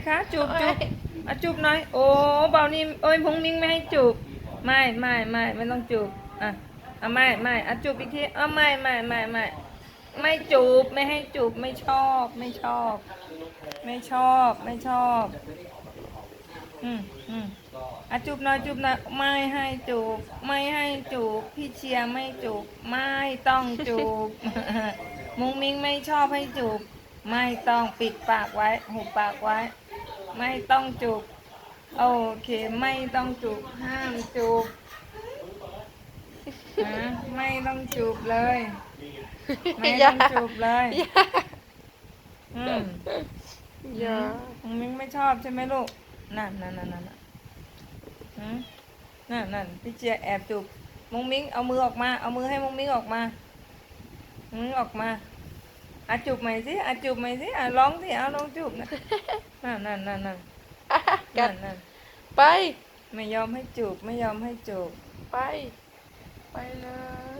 สิคะจูบจูบอะจูบหน่อย โอ้เบานี่โอ้ยพุงมิงไม่ให้จูบไม่ไม่ไม่ไม่ต้องจูบอะอะไม่ไม่อะจูบอีกทีอะไม่ไม่ไม่ไม่ไม่จูบไม่ให้จูบไม่ชอบไม่ชอบ ไม่ชอบไม่ชอบอืมอืมอะจูบหน่อยจูบหน่อยไม่ให้จูบไม่ให้จูบพี่เชียร์ไม่จูบไม่ต้องจูบมุงมิงไม่ชอบให้จูบ ไม่ต้องปิดปากไว้หุบปากไว้ ไม่ต้องจูบโอเค ไม่ต้องจูบห้ามจูบนะไม่ต้องจูบเลย ไม่ต้องจูบเลยอืมอย่ามุงมิงไม่ชอบใช่ไหมลูก นั่นนั่นนั่นนั่นนั่นหืมนั่นนั่นพี่เจียแอบจูบมุงมิงเอามือออกมา เอามือให้มุงมิงออกมา มุงมิงออกมา อะจูบใหม่สิอะจูบใหม่สิอะร้องสิเอาลองจูบนะนั่นนั่นนั่นนั่นกันั่ดนนั่นไป ไม่ยอมให้จูบไม่ยอมให้จูบ ไป ไปเลยพอแล้ว